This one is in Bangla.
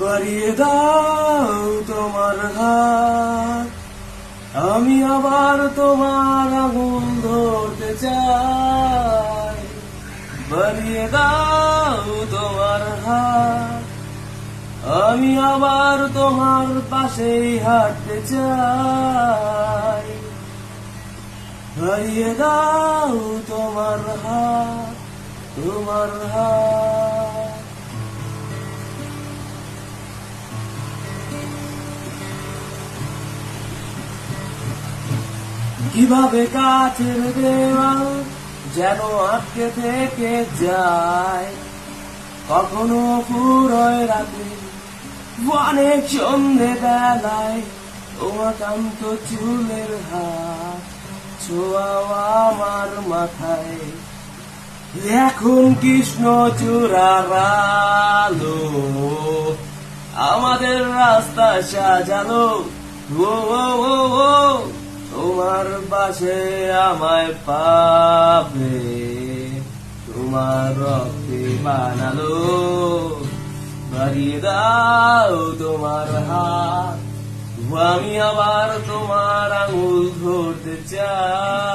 বাড়িয়ে দাও তোমার হাত। আমি আবার তোমার আঙুল ধরতে চাই। বাড়িয়ে দাও তোমার হাত। আমি আবার তোমার পাশেই হাঁটতে চাই। হারিয়ে দাও তোমার হাত তোমার হাত। কীভাবে কাছের দেওয়াল যেন আটকে থেকে যায়? কখনো পুরোয় রাতে, অনেক সন্ধে বেলায় উমাকান্ত চুলের হাত ছোঁয়াও আমার মাথায়। এখন কৃষ্ণ চূড়ার আমাদের রাস্তা সাজালো। ও ও ও। পাশে আমায় পাবে। তোমার রক্তে বানালো, বাড়িয়ে দাও তোমার হাত। আমি আবার তোমার আঙুল ধরতে চাই।